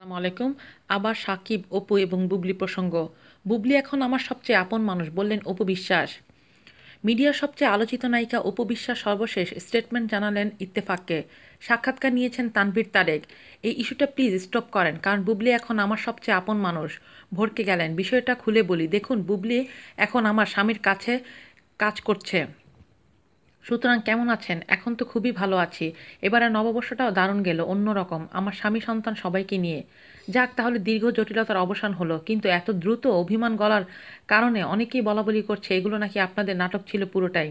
আলাইকুম। আবার সাকিব, অপু এবং বুবলি প্রসঙ্গ। বুবলি এখন আমার সবচেয়ে আপন মানুষ বললেন অপু বিশ্বাস। মিডিয়ার সবচেয়ে আলোচিত নায়িকা অপু বিশ্বাস সর্বশেষ স্টেটমেন্ট জানালেন ইত্তেফাককে। সাক্ষাৎকার নিয়েছেন তানভীর তারেক। এই ইস্যুটা প্লিজ স্টপ করেন, কারণ বুবলি এখন আমার সবচেয়ে আপন মানুষ। ভরকে গেলেন, বিষয়টা খুলে বলি। দেখুন, বুবলি এখন আমার স্বামীর কাছে কাজ করছে। সুতরাং কেমন আছেন? এখন তো খুবই ভালো আছি। এবারে নববর্ষটাও দারুণ গেল, অন্যরকম। আমার স্বামী সন্তান সবাইকে নিয়ে। যাক, তাহলে দীর্ঘ জটিলতার অবসান হলো, কিন্তু এত দ্রুত অভিমান গলার কারণে অনেকেই বলাবলি করছে, এগুলো নাকি আপনাদের নাটক ছিল পুরোটাই।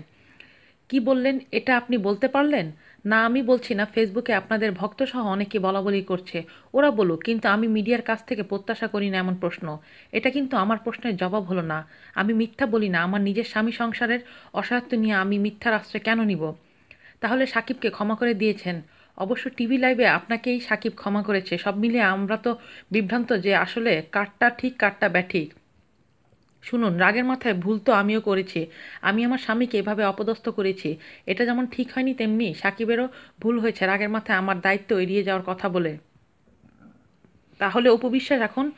কি বললেন, এটা আপনি বলতে পারলেন? না, আমি বলছি না, ফেসবুকে আপনাদের ভক্তসহ অনেকে বলা বলি করছে। ওরা বলুক, কিন্তু আমি মিডিয়ার কাছ থেকে প্রত্যাশা করি না এমন প্রশ্ন। এটা কিন্তু আমার প্রশ্নের জবাব হলো না। আমি মিথ্যা বলি না, আমার নিজের স্বামী সংসারের অসহায়ত্ব নিয়ে আমি মিথ্যার আশ্রয় কেন নিব? তাহলে সাকিবকে ক্ষমা করে দিয়েছেন। অবশ্য টিভি লাইভে আপনাকেই সাকিব ক্ষমা করেছে। সব মিলিয়ে আমরা তো বিভ্রান্ত যে আসলে কারটা ঠিক, কারটা ব্যাঠিক। শুনুন, রাগের মাথায় ভুল তো আমিও করেছি। আমি আমার স্বামীকে এভাবে অপদস্থ করেছি। এটা যেমন ঠিক হয়নি, তেমনি সাকিবেরও ভুল হয়েছে। রাগের মাথায় আমার দায়িত্ব এড়িয়ে যাওয়ার কথা বলে। তাহলে উপবিশ্বাস এখন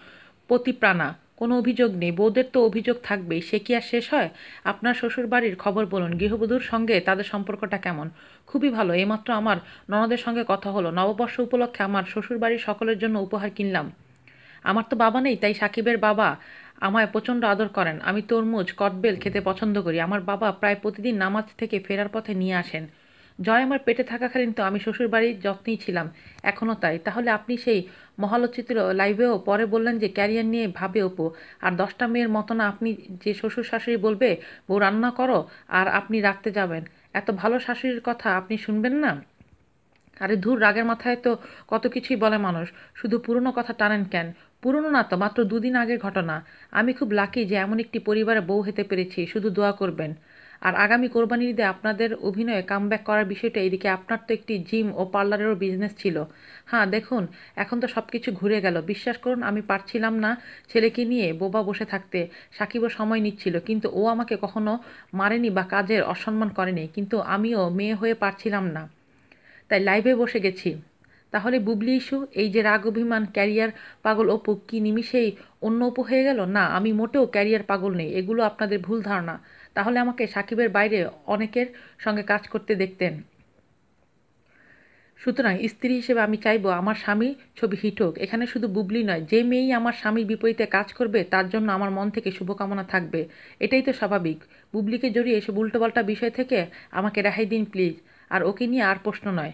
প্রতিপ্রাণা কোনো অভিযোগ নেই। বউদের তো অভিযোগ থাকবেই। সে কি আর শেষ হয়? আপনার শ্বশুর বাড়ির খবর বলুন। গৃহবধূর সঙ্গে তাদের সম্পর্কটা কেমন? খুবই ভালো। এইমাত্র আমার ননদের সঙ্গে কথা হলো। নববর্ষ উপলক্ষে আমার শ্বশুর বাড়ির সকলের জন্য উপহার কিনলাম। আমার তো বাবা নেই, তাই সাকিবের বাবা আমায় প্রচণ্ড আদর করেন। আমি তরমুজ, কটবেল খেতে পছন্দ করি। আমার বাবা প্রায় প্রতিদিন নামাজ থেকে ফেরার পথে নিয়ে আসেন। জয় আমার পেটে থাকাকালীন তো আমি শ্বশুরবাড়ির যত্নেই ছিলাম। এখনও তাই। তাহলে আপনি সেই মহালোচিত লাইভেও পরে বললেন যে ক্যারিয়ার নিয়ে ভাবে ওপো আর দশটা মেয়ের মতো না, আপনি যে শ্বশুর শাশুড়ি বলবে, বউ রান্না করো আর আপনি রাখতে যাবেন। এত ভালো শাশুড়ির কথা আপনি শুনবেন না? আরে ধূর, রাগের মাথায় তো কত কিছুই বলে মানুষ। শুধু পুরনো কথা টানেন কেন? পুরনো না তো, মাত্র দুদিন আগের ঘটনা। আমি খুব লাকি যে এমন একটি পরিবারে বউ হতে পেরেছি, শুধু দোয়া করবেন। আর আগামী কোরবানির ঈদে আপনাদের অভিনয়ে কামব্যাক করার বিষয়টা এদিকে আপনার তো একটি জিম ও পার্লারেরও বিজনেস ছিল। হ্যাঁ দেখুন, এখন তো সব কিছু ঘুরে গেল। বিশ্বাস করুন, আমি পারছিলাম না ছেলেকে নিয়ে বোবা বসে থাকতে। সাকিবও সময় নিচ্ছিল, কিন্তু ও আমাকে কখনো মারেনি বা কাজের অসম্মান করেনি, কিন্তু আমিও মেয়ে হয়ে পারছিলাম না। তাই লাইভে বসে গেছি। তাহলে বুবলি ইস্যু এই যে রাগ অভিমান, ক্যারিয়ার পাগল অপু, কি নিমিষেই অন্য অপু হয়ে গেল? না, আমি মোটেও ক্যারিয়ার পাগল নেই, এগুলো আপনাদের ভুল ধারণা। তাহলে আমাকে সাকিবের বাইরে অনেকের সঙ্গে কাজ করতে দেখতেন। সুতরাং স্ত্রী হিসেবে আমি চাইব আমার স্বামী ছবি হিট হোক। এখানে শুধু বুবলি নয়, যে মেয়েই আমার স্বামীর বিপরীতে কাজ করবে, তার জন্য আমার মন থেকে শুভকামনা থাকবে। এটাই তো স্বাভাবিক। বুবলিকে জড়িয়ে এসব উল্টোপাল্টা বিষয় থেকে আমাকে রেহাই দিন, প্লিজ। আর ওকে নিয়ে আর প্রশ্ন নয়।